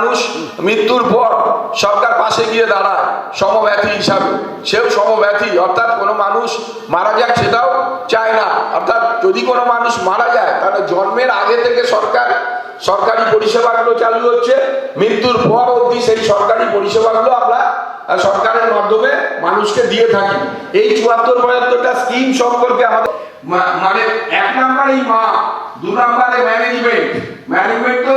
মানুষ মৃত্যুর পর সরকার পাশে গিয়ে দাঁড়ায় সমব্যথী হিসাবে। সেও সমব্যথী, অর্থাৎ কোনো মানুষ মারা যাক সেটাও চায় না। অর্থাৎ যদি কোনো মানুষ মারা যায়, তাহলে জন্মের আগে থেকে সরকার, সরকারি পরিষেবাগুলো চালু হচ্ছে। মৃত্যুর পর অবধি সেই সরকারি পরিষেবাগুলো আমরা সরকারের মাধ্যমে মানুষকে দিয়ে থাকি। এই চুয়াত্তর পঁয়াত্তরটা স্কিম সম্পর্কে আমাদের মানে এক নম্বরেই মা, দু নম্বরে ম্যানেজমেন্ট ম্যানেজমেন্ট তো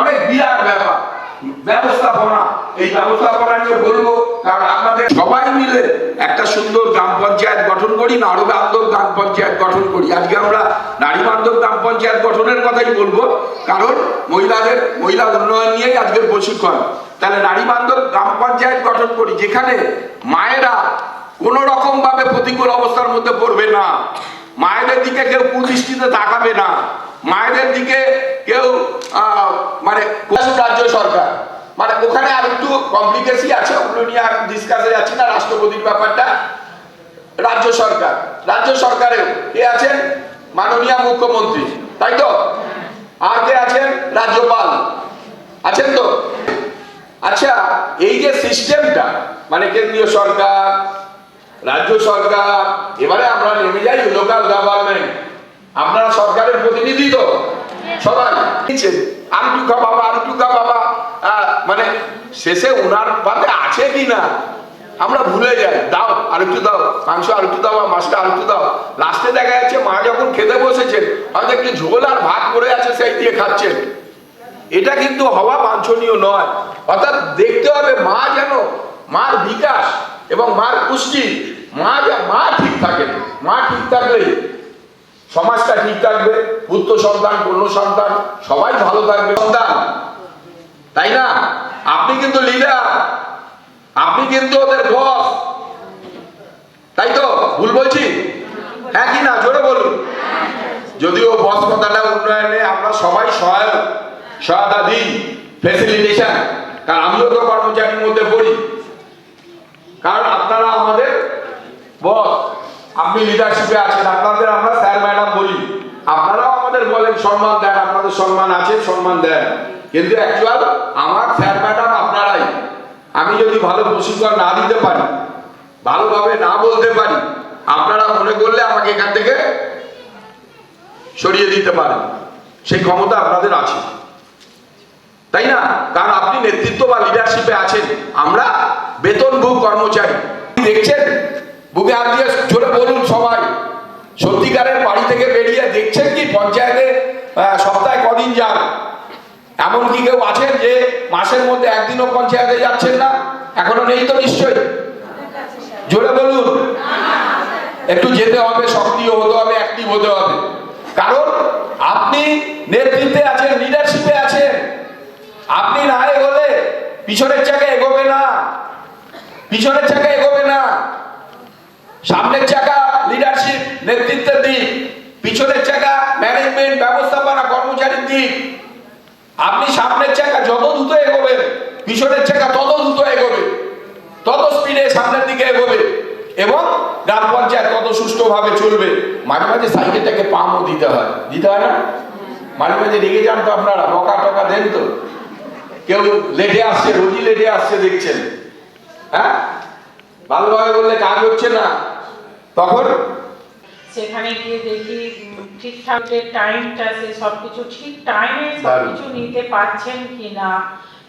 অনেক বিরাট ব্যাপার। ব্যবস্থাপনা এই ব্যবস্থাপনা নিয়ে বলব কারণ আপনাদের সবাই মিলে একটা সুন্দর গ্রাম পঞ্চায়েত গঠন করি বান্ধব গ্রাম পঞ্চায়েত গঠন করি। আজকে আমরা নারী বান্ধব গ্রাম পঞ্চায়েত গঠনের কথাই বলব কারণ মহিলাদের মহিলা উন্নয়ন প্রশিক্ষণ। তাহলে নারী বান্ধব গ্রাম পঞ্চায়েত গঠন করি যেখানে মায়েরা কোনো রকম ভাবে প্রতিকূল অবস্থার মধ্যে পড়বে না। মায়েদের দিকে কেউ কুদৃষ্টিতে তাকাবে না। মায়েদের দিকে কেউ আহ, রাজ্য সরকার? মানে ওখানে আর একটু কমপ্লিকেশন আছে, ওগুলো নিয়ে আর ডিসকাসে যাচ্ছি না, রাষ্ট্রপতির ব্যাপারটা। রাজ্য সরকার। রাজ্য সরকারেও কে আছেন? মাননীয় মুখ্যমন্ত্রী। তাই তো? আর কে আছেন? রাজ্যপাল। আছেন তো? আচ্ছা এই যে সিস্টেমটা মানে কেন্দ্রীয় সরকার, রাজ্য সরকার, এবারে আমরা নেমে যাই লোকাল গভর্নমেন্ট আপনারা সরকারের প্রতিনিধি তো? সবাই। বাবা বাবা। মানে শেষে ওনার পাতে আছে কি না, আমরা ভুলে যাই। দাও, আরেকটু দাও, মাংস আরেকটু দাও মাছটা আরেকটু দাও। লাস্টে দেখা যাচ্ছে মা যখন খেতে বসেছেন, হয়তো একটু ঝোল আর ভাত করে আছে, সেই দিয়ে খাচ্ছেন। এটা কিন্তু হওয়া বাঞ্ছনীয় নয়। অর্থাৎ দেখতে হবে মা যেন, মার বিকাশ এবং মার পুষ্টি, মা মা ঠিক থাকে মা ঠিক থাকলেই সমাজটা ঠিক থাকবে, পুত্র সন্তান, কন্যা সন্তান, সবাই ভালো থাকবে। সন্তান, তাই না? আপনি কিন্তু লিডার আপনি কিন্তু ওদের বস তাই তো? ভুল বলছি? হ্যাঁ কি না? জোরে বলুন। যদিও বস কথাটা উন্নয়নে আমরা সবাই সহায়ক সহায়তা দিই ফেসিলিটেশন কারণ আমিও তো কর্মচারীর মধ্যে পড়ি। কারণ আপনি লিডারশিপে আছেন, আপনাদের আমরা স্যার ম্যাডাম বলি। আপনারাও আমাদের বলেন, সম্মান দেন, আপনাদের সম্মান আছে, সম্মান দেন। কিন্তু অ্যাকচুয়াল আমার স্যার ম্যাডাম আপনারাই। আমি যদি ভালো প্রশিক্ষণ না দিতে পারি, ভালোভাবে না বলতে পারি, আপনারা মনে করলে আমাকে এখান থেকে সরিয়ে দিতে পারেন। সেই ক্ষমতা আপনাদের আছে। তাই না? কারণ আপনি নেতৃত্ব বা লিডারশিপে আছেন। আমরা বেতনভোগ কর্মচারী। দেখছেন? বুকে হাত দিয়ে জোরে বলুন সবাই। সত্যিকারের বাড়ি থেকে বেরিয়ে দেখছেন কি পঞ্চায়েতে সপ্তাহে কদিন যান? এমন কি কেউ আছেন যে মাসের মধ্যে একদিনও পঞ্চায়েতে যাচ্ছেন না? এখনও নেই তো নিশ্চয়ই? জোরে বলুন। একটু যেতে হবে, সক্রিয় হতে হবে অ্যাক্টিভ হতে হবে। কারণ আপনি নেতৃত্বে আছেন লিডারশিপে আছেন। আপনি না এগোলে পিছনের চাকা এগোবে না। পিছনের চাকা এগোবে না। সামনের চাকা লিডারশিপ নেতৃত্বের দিক, পিছনের চাকা ম্যানেজমেন্ট ব্যবস্থাপনা, কর্মচারীর দিক। আপনি সামনের চাকা যত দ্রুত এগোবেন, পিছনের চাকা তত দ্রুত এগোবে, তত স্পিডে সামনের দিকে এগোবে এবং গ্রাম পঞ্চায়েত তত সুষ্ঠুভাবে চলবে। মাঝে মাঝে সাইকেলটাকে পামও দিতে হয়। দিতে হয় না? মাঝে মাঝে রেগে যান তো আপনারা, বকা টকা দেন তো। কেউ লেটে আসছে রোজই লেটে আসছে দেখছেন। হ্যাঁ? ভালোভাবে বললে কাজ হচ্ছে না। তখন সেখানে গিয়ে দেখি ঠিকঠাক যে টাইমটা সে সব কিছু ঠিক টাইমে সব কিছু নিতে পারছেন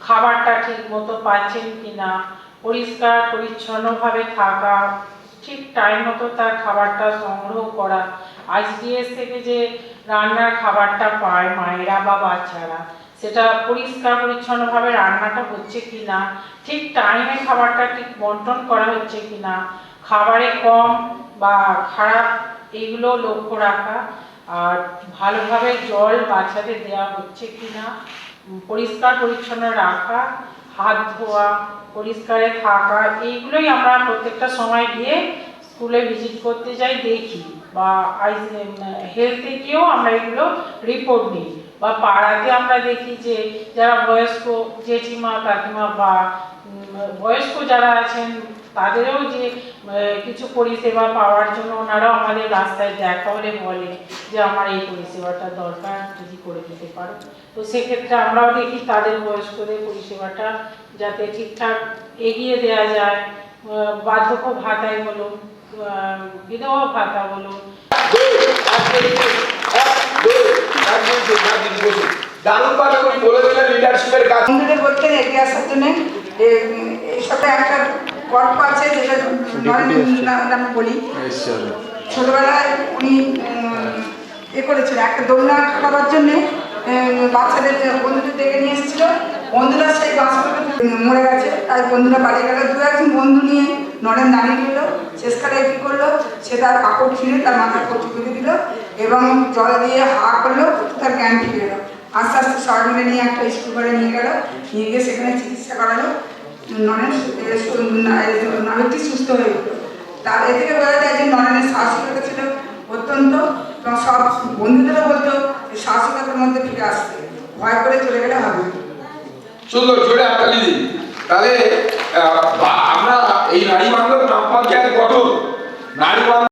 খাবারটা ঠিক মতো পাচ্ছেন কিনা পরিষ্কার পরিচ্ছন্নভাবে থাকা ঠিক টাইম মতো তার খাবারটা সংগ্রহ করা। আইসিডিএস থেকে যে রান্নার খাবারটা পায় মায়েরা বা বাচ্চারা সেটা পরিষ্কার পরিচ্ছন্নভাবে রান্নাটা হচ্ছে কিনা ঠিক টাইমে খাবারটা ঠিক বন্টন করা হচ্ছে কিনা খাবারে কম বা খারাপ এইগুলো লক্ষ্য রাখা। আর ভালোভাবে জল বাচ্চাদের দেওয়া হচ্ছে কি না পরিষ্কার পরিচ্ছন্ন রাখা, হাত ধোয়া, পরিষ্কারে থাকা, এইগুলোই আমরা প্রত্যেকটা সময় গিয়ে স্কুলে ভিজিট করতে যাই, দেখি। বা হেলথে গিয়েও আমরা এগুলো রিপোর্ট নিই। বা পাড়াতে আমরা দেখি যে, যারা বয়স্ক জেঠিমা, কাকিমা বা বয়স্ক যারা আছেন তাদেরও যে কিছু পরিষেবা পাওয়ার জন্য ওনারাও আমাদের রাস্তায় দেখা হলে বলে যে আমার এই পরিষেবাটা দরকার যদি করে দিতে পারো। তো সেক্ষেত্রে আমরাও দেখি তাদের বয়স্কদের পরিষেবাটা যাতে ঠিকঠাক এগিয়ে দেওয়া যায়। বার্ধক্য ভাতায় বলুন বিধবা ভাতা বলে দিলেন লিডারশিপের কাজ। বন্ধুদের বলতে এগিয়ে আসার জন্য এইসবটা একটা গল্প আছে যেটা নামে বলি। ছোটবেলায় উনি এ করেছিল একটা দোলনা খাবার জন্যে বাচ্চাদের বন্ধুদের ডেকে নিয়ে এসেছিল। বন্ধুরা সেই বাচ্চাগুলো মরে গেছে। তাই বন্ধুরা বাড়ি গেল। দু একজন বন্ধু নিয়ে নরেন দাঁড়িয়ে নিল। শেষকালে কী করল? সে তার কাপড় ছিঁড়ে তার মাথায় কচু করে দিল এবং জল দিয়ে হা করল। তার জ্ঞান ফিরে এলো। আস্তে আস্তে সবাই মিলে নিয়ে একটা স্কুল করে নিয়ে গেল। নিয়ে গিয়ে সেখানে চিকিৎসা করালো। নরেন নাবিকটি সুস্থ হয়ে তার এ অত্যন্ত, এবং সব বন্ধুদেরও বলতো সাহসিকতার মধ্যে ফিরে আসতে। ভয় করে চলে গেলে হবে। সুন্দর জোরে হাততালি দিন আমরা এই নারী বাংলার গঠন? নারী